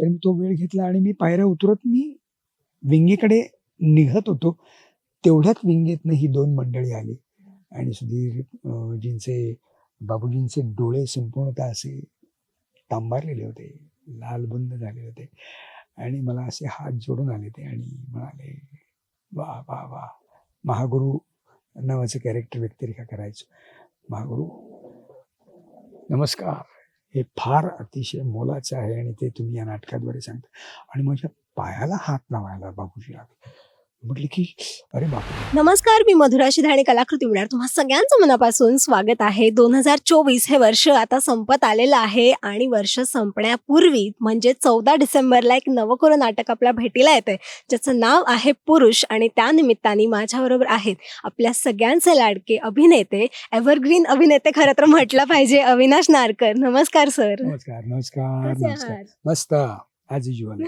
तर मी तो वेळ घेतला आणि मी पायऱ्या उतरत मी विंगेकडे निघत होतो. तेवढ्याच विंगेतनं ही दोन मंडळी आली. आणि सुधीर जींचे बाबूजींचे डोळे संपूर्णतः असे तांबारलेले होते लालबुंद झाले होते. आणि मला असे हात जोडून आले ते आणि म्हणाले वा वा वा महागुरु नावाचं कॅरेक्टर व्यक्तिरेखा करायचो. महागुरु नमस्कार. हे फार अतिशय मोलाचं आहे आणि ते तुम्ही या नाटकाद्वारे सांगता. आणि माझ्या पायाला हात लावायला बाबूजी लागले. म्हटले की अरे बापू नमस्कार मी मधुरा शिधाणे कलाकृती मिळणार तुम्हा सगळ्यांचं मनापासून स्वागत आहे. दोन हजार चोवीस हे वर्ष आता संपत आलेलं आहे आणि वर्ष संपण्यापूर्वी म्हणजे चौदा डिसेंबरला एक नवकोर नाटक आपल्या भेटीला येते ज्याचं नाव आहे पुरुष आणि त्या निमित्ताने माझ्याबरोबर आहेत आपल्या सगळ्यांचे लाडके अभिनेते एव्हरग्रीन अभिनेते खरं तर म्हटलं पाहिजे अविनाश नारकर. नमस्कार सर. नमस्कार नमस्कार कसे नमस्कार. आहात? मस्त. युजल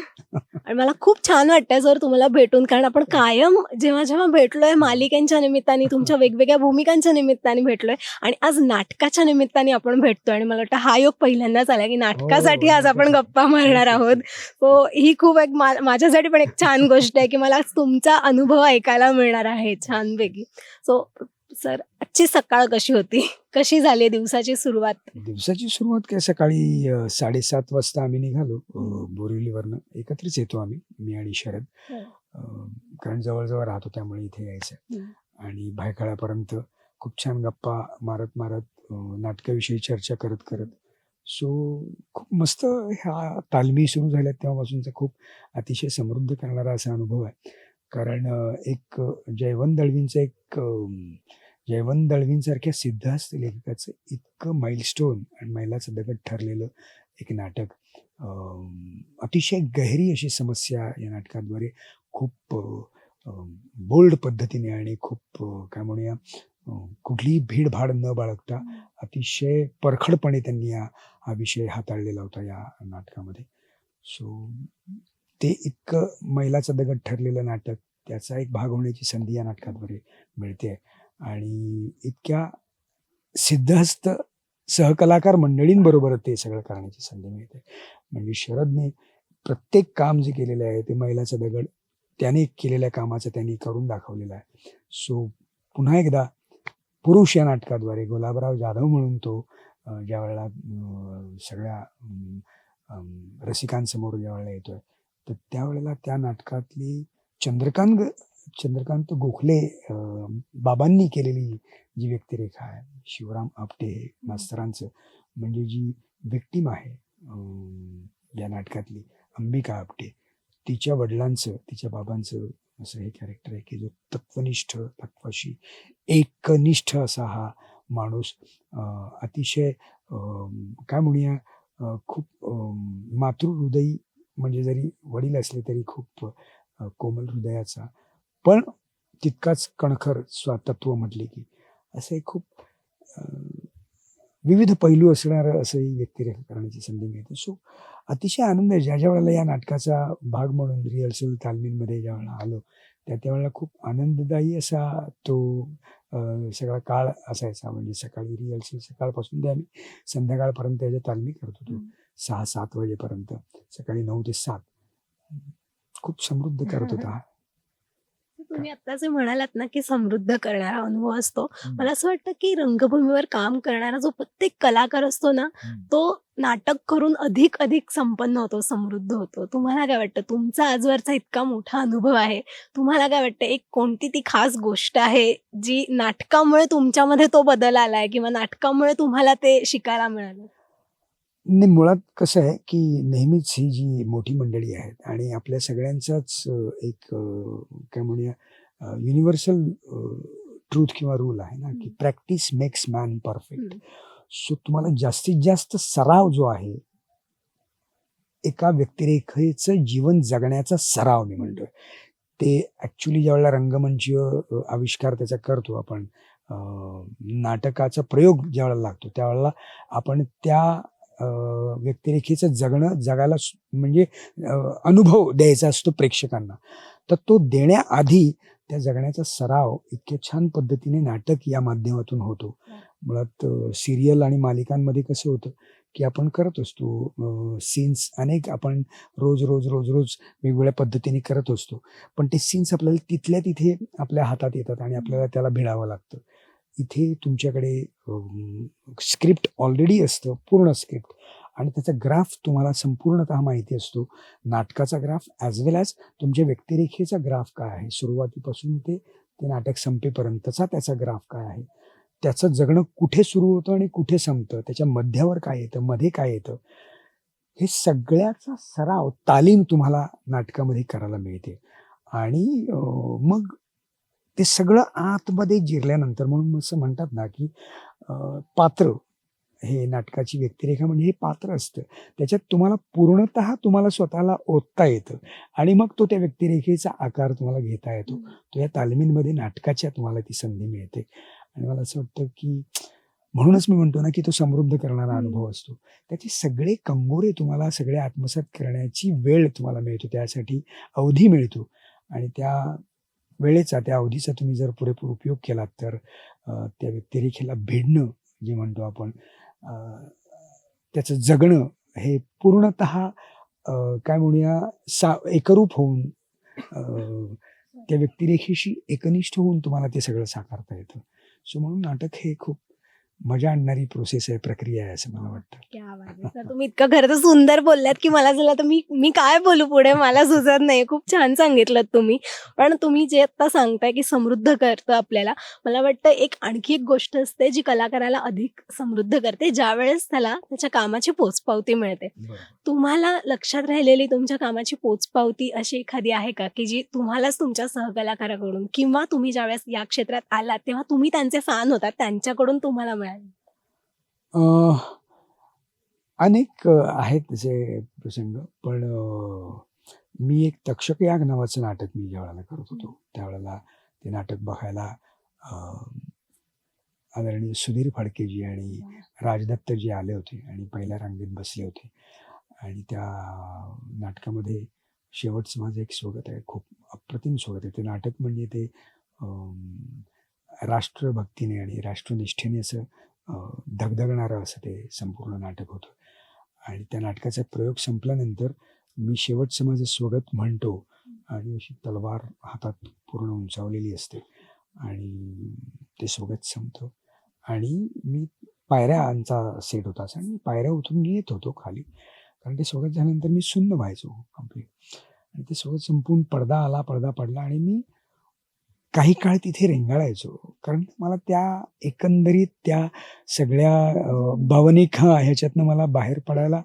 आणि मला खूप छान वाटतं सर तुम्हाला भेटून कारण आपण कायम जेव्हा जेव्हा भेटलोय मालिकांच्या निमित्ताने तुमच्या वेगवेगळ्या भूमिकांच्या निमित्ताने भेटलोय आणि आज नाटकाच्या निमित्ताने आपण भेटतोय. आणि मला वाटतं हा योग पहिल्यांदाच आला की नाटकासाठी आज आपण गप्पा मारणार आहोत. तो ही खूप एक माझ्यासाठी पण एक छान गोष्ट आहे की मला आज तुमचा अनुभव ऐकायला मिळणार आहे छानपैकी. सो सर आजची सकाळ कशी होती? कशी झाली दिवसाची सुरुवात? दिवसाची सुरुवात काय? सकाळी अ, साडेसात वाजता आम्ही निघालो अ, बोरिवलीवरनं. एकत्रच येतो आम्ही मी आणि शरद. हो. अ, कारण जवळजवळ राहतो त्यामुळे इथे यायचं. आणि भायखळ्यापर्यंत खूप छान गप्पा मारत मारत अ, नाटकाविषयी चर्चा करत करत. सो खूप मस्त ह्या तालमी सुरू झाल्या तेव्हापासूनचा खूप अतिशय समृद्ध करणारा असा अनुभव आहे. कारण एक जयवंत दळवींचं एक जयवंत दळवींसारख्या सिद्धास्त लेखकाचं इतकं माइलस्टोन आणि मैलाचं दगड ठरलेलं एक नाटक अतिशय गहिरी अशी समस्या या नाटकाद्वारे खूप बोल्ड पद्धतीने आणि खूप काय म्हणूया कुठलीही भीडभाड न बाळगता अतिशय परखडपणे त्यांनी या हा विषय हाताळलेला होता या नाटकामध्ये. सो ते इतकं मैलाचं दगड ठरलेलं नाटक त्याचा एक भाग होण्याची संधी या नाटकाद्वारे मिळते. आणि इतक्या सिद्धहस्त सहकलाकार मंडळींबरोबर ते सगळं करण्याची संधी मिळते. म्हणजे शरदने प्रत्येक काम जे केलेलं आहे ते मैलाचा दगड त्याने केलेल्या कामाचं त्यांनी करून दाखवलेलं आहे. सो पुन्हा एकदा पुरुष या नाटकाद्वारे गुलाबराव जाधव म्हणून तो ज्या वेळेला सगळ्या रसिकांसमोर ज्या वेळेला येतोय तर त्यावेळेला त्या नाटकातली चंद्रकांत चंद्रकांत गोखले बाबांनी केलेली जी व्यक्तिरेखा आहे शिवराम आपटे हे मास्तरांचं म्हणजे जी विक्टीम आहे या नाटकातली अंबिका आपटे तिच्या वडिलांचं तिच्या बाबांचं असं हे कॅरेक्टर आहे की जो तत्वनिष्ठ तत्वाशी एकनिष्ठ असा हा माणूस अतिशय काय म्हणूया खूप मातृहृदयी म्हणजे जरी वडील असले तरी खूप कोमल हृदयाचा. पण तितकाच कणखर स्वातत्व म्हटले की असं एक खूप विविध पैलू असणारं असंही व्यक्तिरेखा करण्याची संधी मिळते. सो अतिशय आनंद आहे. ज्या ज्या वेळेला या नाटकाचा भाग म्हणून रिहर्सल तालमीमध्ये ज्या वेळेला आलो त्या त्यावेळेला खूप आनंददायी असा तो सगळा काळ असायचा. म्हणजे सकाळी रिहर्सल सकाळपासून ते आम्ही संध्याकाळपर्यंत याच्या तालमी करत होतो. सहा सात वाजेपर्यंत. सकाळी नऊ ते सात. खूप समृद्ध करत होता तुम्ही आता जे म्हणालात ना की समृद्ध करणारा अनुभव असतो. मला असं वाटतं की रंगभूमीवर काम करणारा जो प्रत्येक कलाकार असतो ना. तो नाटक करून अधिक अधिक संपन्न होतो समृद्ध होतो. तुम्हाला काय वाटतं? तुमचा आजवरचा इतका मोठा अनुभव आहे. तुम्हाला काय वाटतं? एक कोणती ती खास गोष्ट आहे जी नाटकामुळे तुमच्यामध्ये तो बदल आलाय किंवा नाटकामुळे तुम्हाला ते शिकायला मिळालं? नाही मुळात कसं आहे की नेहमीच ही जी मोठी मंडळी आहेत आणि आपल्या सगळ्यांचाच एक काय म्हणूया युनिव्हर्सल ट्रूथ किंवा रूल आहे ना की. Practice makes man perfect. So तुम्हाला जास्तीत जास्त सराव जो आहे एका व्यक्तिरेखेचं जीवन जगण्याचा सराव मी म्हणतोय ते ऍक्च्युली ज्यावेळेला रंगमंचीय अ, आविष्कार त्याचा करतो आपण नाटकाचा प्रयोग ज्यावेळेला लागतो त्यावेळेला आपण त्या व्यक्तिरेखेचं जगणं जगायला म्हणजे अनुभव द्यायचा असतो प्रेक्षकांना. तर तो देण्याआधी त्या जगण्याचा सराव इतक्या छान पद्धतीने नाटक या माध्यमातून होतो. मुळात सिरियल आणि मालिकांमध्ये कसं होतं की आपण करत असतो सीन्स अनेक आपण रोज रोज रोज रोज वेगवेगळ्या पद्धतीने करत असतो. पण ते सीन्स आपल्याला तिथल्या तिथे आपल्या हातात येतात आणि आपल्याला त्याला भिडावं लागतं. इथे तुमच्याकडे स्क्रिप्ट ऑलरेडी असतं पूर्ण स्क्रिप्ट आणि त्याचा ग्राफ तुम्हाला संपूर्णतः माहिती असतो. नाटकाचा ग्राफ ॲज वेल ॲज तुमच्या व्यक्तिरेखेचा ग्राफ काय आहे. सुरुवातीपासून ते ते नाटक संपेपर्यंतचा त्याचा ग्राफ काय आहे. त्याचं जगणं कुठे सुरू होतं आणि कुठे संपतं? त्याच्या मध्यावर काय येतं? मध्ये काय येतं? हे सगळ्याचा सराव तालीम तुम्हाला नाटकामध्ये करायला मिळते. आणि मग ते सगळं आतमध्ये जिरल्यानंतर म्हणून असं म्हणतात ना की पात्र हे नाटकाची व्यक्तिरेखा म्हणजे हे पात्र असतं. त्याच्यात तुम्हाला पूर्णतः तुम्हाला स्वतःला ओतता येतं आणि मग तो त्या व्यक्तिरेखेचा आकार तुम्हाला घेता येतो. तो या तालमींमध्ये नाटकाच्या तुम्हाला ती संधी मिळते. आणि मला असं वाटतं की म्हणूनच मी म्हणतो ना की तो समृद्ध करणारा. अनुभव असतो. त्याचे सगळे कंगोरे तुम्हाला सगळे आत्मसात करण्याची वेळ तुम्हाला मिळतो. त्यासाठी अवधी मिळतो. आणि त्या वेळेचा त्या अवधीचा तुम्ही जर पुरेपूर उपयोग केलात तर त्या व्यक्तिरेखेला भिडणं जे म्हणतो आपण त्याचं जगणं हे पूर्णत काय म्हणूया सा एकरूप होऊन त्या व्यक्तिरेखेशी एकनिष्ठ होऊन तुम्हाला ते सगळं साकारता येतं. सो म्हणून नाटक हे खूप मजा आणणारी प्रोसेस आहे प्रक्रिया आहे असं मला वाटतं. सर तुम्ही इतकं खरं तर सुंदर बोललात की मला झालं तर मी मी काय बोलू पुढे? मला सुचत नाही. खूप छान सांगितलं तुम्ही. पण तुम्ही जे आता सांगताय की समृद्ध करतं आपल्याला मला वाटतं एक आणखी एक गोष्ट असते जी कलाकाराला अधिक समृद्ध करते. ज्या वेळेस त्याला त्याच्या कामाची पोचपावती मिळते. तुम्हाला लक्षात राहिलेली तुमच्या कामाची पोचपावती अशी एखादी आहे का? की जी तुम्हालाच तुमच्या सहकलाकाराकडून किंवा तुम्ही ज्यावेळेस या क्षेत्रात आलात तेव्हा तुम्ही त्यांचे फॅन होतात त्यांच्याकडून तुम्हाला मिळाली? अनेक आहेत तसे प्रसंग पण मी एक तक्षक याग नावाचं नाटक मी ज्या वेळेला करत होतो त्यावेळेला ते नाटक बघायला आदरणीय सुधीर फडकेजी आणि राजदत्तजी आले होते आणि पहिल्या रांगेत बसले होते. आणि त्या नाटकामध्ये शेवटचं माझं एक स्वागत आहे खूप अप्रतिम स्वागत आहे. ते नाटक म्हणजे ते राष्ट्रभक्तीने आणि राष्ट्रनिष्ठेने असं धगधगणारं असं ते संपूर्ण नाटक होतं. आणि त्या नाटकाचा प्रयोग संपल्यानंतर मी शेवटचं माझं स्वगत म्हणतो आणि अशी तलवार हातात पूर्ण उंचावलेली असते आणि ते स्वगत संपतं. आणि मी पायऱ्यांचा सेट होता असा आणि मी पायऱ्या उतरून येत होतो खाली. कारण ते स्वगत झाल्यानंतर मी सुन्न व्हायचो कंप्लीट आणि ते स्वगत संपून पडदा आला पडदा पडला आणि मी काही काळ तिथे रेंगाळायचो. कारण मला त्या एकंदरीत त्या सगळ्या भावनिक ह्याच्यातनं मला बाहेर पडायला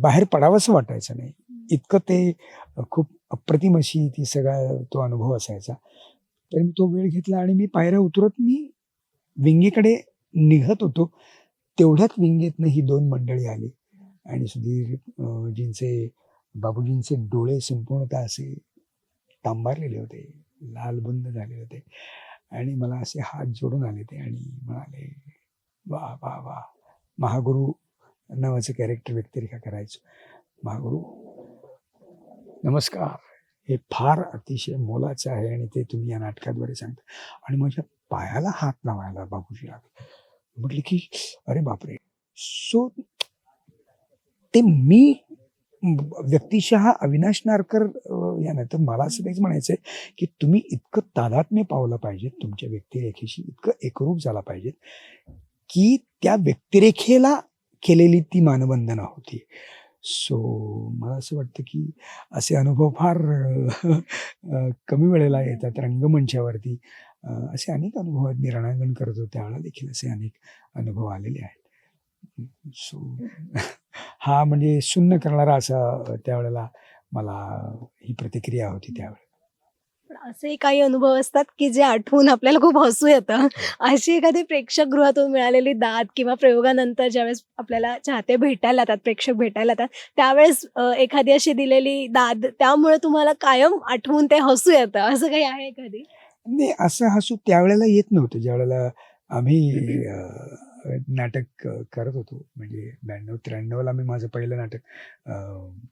बाहेर पडावंसं वाटायचं नाही. इतकं ते खूप अप्रतिम अशी ती सगळा तो अनुभव असायचा. तर मी तो वेळ घेतला आणि मी पायऱ्या उतरत मी विंगेकडे निघत होतो. तेवढ्याच विंगेतनं ही दोन मंडळी आली. आणि सुधीर अं, जींचे बाबूजींचे डोळे संपूर्णतः असे तांबारलेले होते. लालबुंद झाले होते. आणि मला असे हात जोडून आले ते आणि म्हणाले वा वा वा महागुरु नावाचं कॅरेक्टर व्यक्तिरेखा करायचो. महागुरु नमस्कार हे फार अतिशय मोलाचं आहे आणि ते तुम्ही या नाटकाद्वारे सांगता. आणि माझ्या पायाला हात लावायला बाबूजी लागले. म्हटले की अरे बापरे सो ते मी व्यक्तिशः अविनाश नारकर अं, या नाही तर मला असं तेच म्हणायचं आहे की तुम्ही इतकं तादात्म्य पावलं पाहिजेत तुमच्या व्यक्तिरेखेशी इतकं एकरूप झाला पाहिजेत की त्या व्यक्तिरेखेला केलेली ती मानवंदना होती. सो मला असं वाटतं की असे अनुभव फार कमी वेळेला येतात रंगमंचावरती. असे अनेक अनुभव आहेत. मी रणांगण करत होतो त्यावेळेला देखील असे अनेक अनुभव आलेले आहेत. सो हा म्हणजे शून्य करणारा असा त्यावेळेला मला ही प्रतिक्रिया होती त्यावेळेला पण असे काही अनुभव असतात की जे आठवून आपल्याला खूप हसू येतं. अशी एखादी प्रेक्षकगृहातून मिळालेली दाद किंवा प्रयोगानंतर ज्यावेळेस आपल्याला चाहते भेटायला येतात प्रेक्षक भेटायला येतात त्यावेळेस एखादी अशी दिलेली दाद त्यामुळे तुम्हाला कायम आठवून ते हसू येतं. असं काही आहे एखादी नाही असं हसू त्यावेळेला येत नव्हतं. ज्यावेळेला आम्ही नाटक करत होतो. म्हणजे ब्याण्णव त्र्याण्णवला मी माझं पहिलं नाटक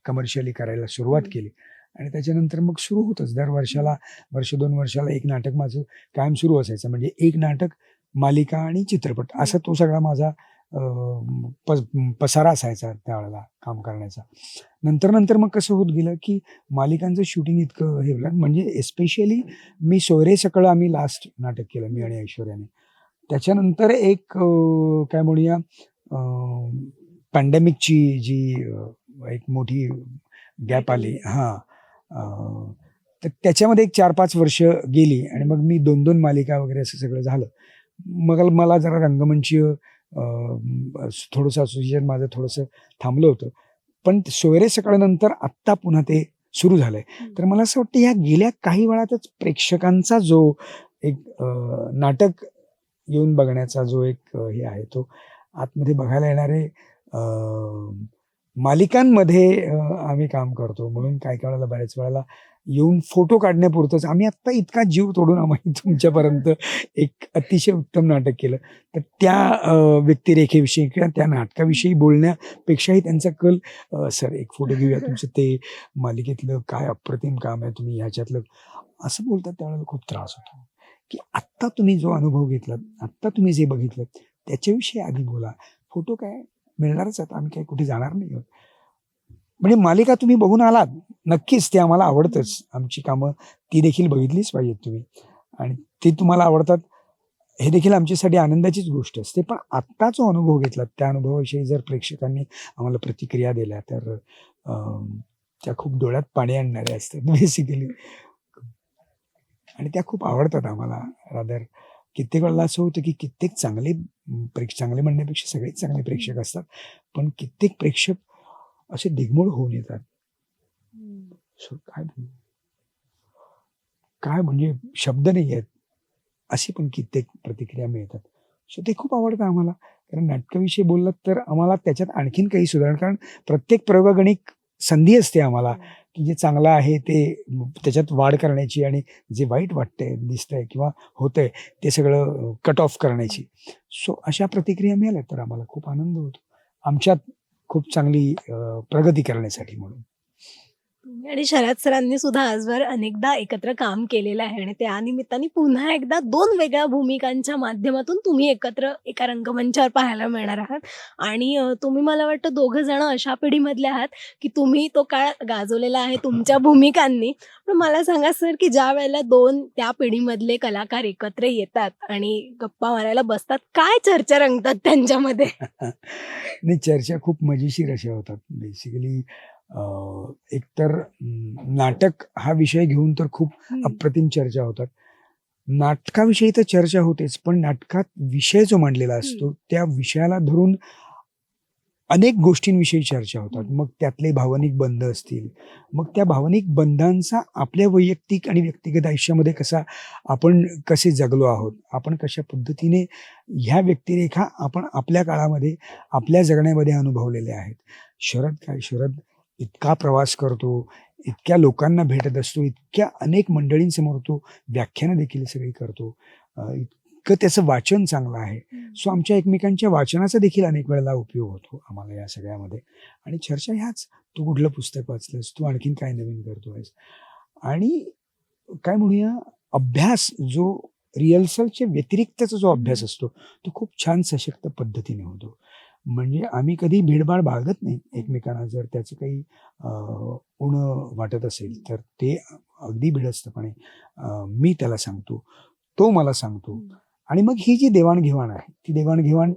कमर्शियली करायला सुरुवात. केली. आणि त्याच्यानंतर मग सुरू होतंच. दर वर्षाला वर्ष दोन वर्षाला एक नाटक माझं कायम सुरू असायचं. म्हणजे एक नाटक मालिका आणि चित्रपट असा तो सगळा माझा अं, प पसारा असायचा त्यावेळेला काम करण्याचा. नंतर नंतर मग कसं होत गेलं की मालिकांचं शूटिंग इतकं हे म्हणजे एस्पेशली मी सोयरे सकळ आम्ही लास्ट नाटक केलं मी आणि ऐश्वर्याने. त्याच्यानंतर एक काय म्हणूया पॅन्डेमिकची जी एक मोठी गॅप आली. हां. तर त्याच्यामध्ये एक चार पाच वर्ष गेली आणि मग मी दोन दोन मालिका वगैरे असं सगळं झालं. मग मला जरा रंगमंचीय अं, थोडंसं असोसिएशन माझं थोडंसं थांबलं होतं. पण सोयरे सकाळनंतर आत्ता पुन्हा ते सुरू झालंय. तर मला असं वाटतं या गेल्या काही वेळातच प्रेक्षकांचा जो एक नाटक येऊन बघण्याचा जो एक हे आहे तो आतमध्ये बघायला येणारे मालिकांमध्ये आम्ही काम करतो. म्हणून काय काय वेळेला बऱ्याच वेळेला येऊन फोटो काढण्यापुरतंच आम्ही आत्ता इतका जीव तोडून आम्ही तुमच्यापर्यंत एक अतिशय उत्तम नाटक केलं. तर त्या व्यक्तिरेखेविषयी किंवा त्या नाटकाविषयी बोलण्यापेक्षाही त्यांचा कल सर एक फोटो घेऊया तुमचं ते मालिकेतलं काय अप्रतिम काम आहे तुम्ही ह्याच्यातलं असं बोलतात त्यावेळेला खूप त्रास होतो. आत्ता तुम्ही जो अनुभव घेतलात आत्ता तुम्ही जे बघितलं त्याच्याविषयी आधी बोला. फोटो काय मिळणारच आहेत आम्ही काही कुठे जाणार नाही आहोत. म्हणजे मालिका तुम्ही बघून आलात नक्कीच ते आम्हाला आवडतंच. आमची कामं ती देखील बघितलीच पाहिजेत तुम्ही. आणि ते तुम्हाला आवडतात हे देखील आमच्यासाठी आनंदाचीच गोष्ट असते. पण आत्ता जो अनुभव घेतला त्या अनुभवाविषयी जर प्रेक्षकांनी आम्हाला प्रतिक्रिया दिल्या तर त्या खूप डोळ्यात पाणी आणणाऱ्या असतात बेसिकली आणि त्या खूप आवडतात आम्हाला रादर. कित्येक वेळेला असं होतं की कित्येक चांगले अं, प्रेक्ष चांगले म्हणण्यापेक्षा सगळेच चांगले प्रेक्षक असतात पण कित्येक प्रेक्षक असे दिग्मूळ होऊन येतात. सो काय? काय म्हणजे शब्द नाही आहेत अशी पण कित्येक प्रतिक्रिया मिळतात. सो ते खूप आवडतं आम्हाला कारण नाटकाविषयी बोललात तर आम्हाला त्याच्यात आणखीन काही सुधारण कारण प्रत्येक प्रयोगागणिक संधी असते आम्हाला. की जे चांगलं आहे ते त्याच्यात वाढ करण्याची आणि जे वाईट वाटतंय दिसतंय किंवा होतंय ते सगळं कट ऑफ करण्याची. सो अशा प्रतिक्रिया मिळाल्या तर आम्हाला खूप आनंद होतो. आमच्यात खूप चांगली प्रगती करण्यासाठी म्हणून. आणि शरद सरांनी सुद्धा आजवर अनेकदा एकत्र काम केलेलं आहे आणि त्या निमित्ताने पुन्हा एकदा दोन वेगळ्या भूमिकांच्या माध्यमातून तुम्ही एकत्र एका रंगमंचावर पाहायला मिळणार आहात. आणि तुम्ही मला वाटतं दोघं जण अशा पिढीमधले आहात की तुम्ही तो काळ गाजवलेला आहे तुमच्या भूमिकांनी. पण मला सांगा सर की ज्या वेळेला दोन त्या पिढीमधले कलाकार एकत्र येतात आणि गप्पा मारायला बसतात काय चर्चा रंगतात त्यांच्यामध्ये? नाही चर्चा खूप मजेशीर अशा होतात. बेसिकली एकतर नाटक हा विषय घेऊन तर खूप अप्रतिम चर्चा होतात. नाटकाविषयी तर चर्चा होतेच पण नाटकात विषय जो मांडलेला असतो त्या विषयाला धरून अनेक गोष्टींविषयी चर्चा होतात. मग त्यातले भावनिक बंध असतील. मग त्या भावनिक बंधांचा आपल्या वैयक्तिक आणि व्यक्तिगत आयुष्यामध्ये कसा आपण कसे जगलो आहोत आपण कशा पद्धतीने ह्या व्यक्तिरेखा आपण आपल्या काळामध्ये आपल्या जगण्यामध्ये अनुभवलेल्या आहेत. शरद काय? शरद इतका प्रवास करतो इतक्या लोकांना भेटत असतो इतक्या अनेक मंडळींसमोर तो व्याख्यानं देखील सगळी करतो. इतकं त्याचं वाचन चांगलं आहे. सो आमच्या एकमेकांच्या वाचनाचा देखील अनेक वेळेला उपयोग होतो आम्हाला या सगळ्यामध्ये. आणि चर्चा ह्याच तू कुठलं पुस्तक वाचलंस तू आणखीन काय नवीन करतोयस? आणि काय म्हणूया अभ्यास जो रिहर्सलच्या व्यतिरिक्तचा जो अभ्यास असतो तो खूप छान सशक्त पद्धतीने होतो. म्हणजे आम्ही कधी भीडभाड बाळगत नाही एकमेकांना. जर त्याचं काही उण वाटत असेल तर ते अगदी भिडस्तपणे मी त्याला सांगतो. तो मला सांगतो. आणि मग ही जी देवाणघेवाण आहे ती देवाणघेवाण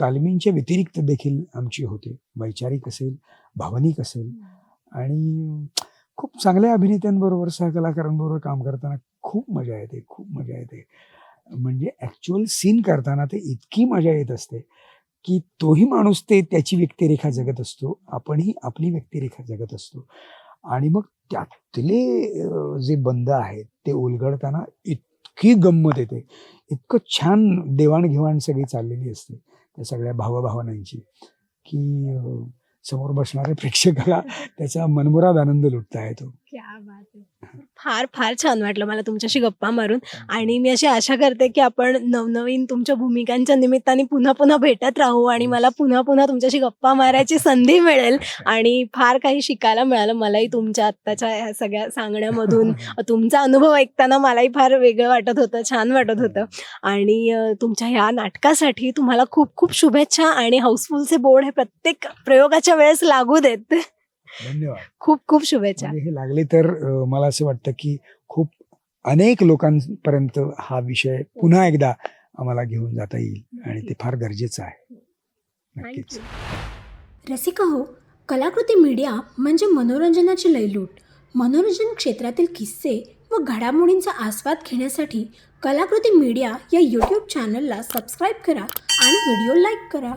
तालमींच्या व्यतिरिक्त देखील आमची होते. वैचारिक असेल भावनिक असेल. आणि खूप चांगल्या अभिनेत्यांबरोबर सहकलाकारांबरोबर काम करताना खूप मजा येते खूप मजा येते. म्हणजे ॲक्च्युअल सीन करताना ते इतकी मजा येत असते. की तोही माणूस ते त्याची व्यक्तिरेखा जगत असतो आपणही आपली व्यक्तिरेखा जगत असतो. आणि मग त्यातले जे बंध आहेत ते उलगडताना इतकी गंमत येते. इतकं छान देवाणघेवाण सगळी चाललेली असते त्या सगळ्या भावभावनांची की समोर बसणाऱ्या प्रेक्षकाला त्याचा मनमुराद आनंद लुटता येतो. क्या बात आहे फार फार छान वाटलं मला तुमच्याशी गप्पा मारून. आणि मी अशी आशा करते की आपण नवनवीन तुमच्या भूमिकांच्या निमित्ताने पुन्हा पुन्हा भेटत राहू आणि मला पुन्हा पुन्हा तुमच्याशी गप्पा मारायची संधी मिळेल. आणि फार काही शिकायला मिळालं. मलाही तुमच्या आत्ताच्या ह्या सगळ्या सांगण्यामधून तुमचा अनुभव ऐकताना मलाही फार वेगळं वाटत होतं छान वाटत होतं. आणि अ, तुमच्या ह्या नाटकासाठी तुम्हाला खूप खूप शुभेच्छा आणि हाऊसफुलचे बोर्ड हे प्रत्येक प्रयोगाच्या वेळेस लागू देत. धन्यवाद. खूप खूप शुभेच्छा. हे लागले तर अं, मला असं वाटतं की खूप अनेक लोकांपर्यंत हा विषय पुन्हा एकदा आम्हाला घेऊन जाता येईल आणि ते फार गरजेचं आहे. नक्कीच. रसिका हो कलाकृती मीडिया म्हणजे मनोरंजनाची लयलूट. मनोरंजन क्षेत्रातील किस्से व घडामोडींचा आस्वाद घेण्यासाठी कलाकृती मीडिया या यूट्यूब चॅनलला सबस्क्राईब करा आणि व्हिडिओ लाईक करा.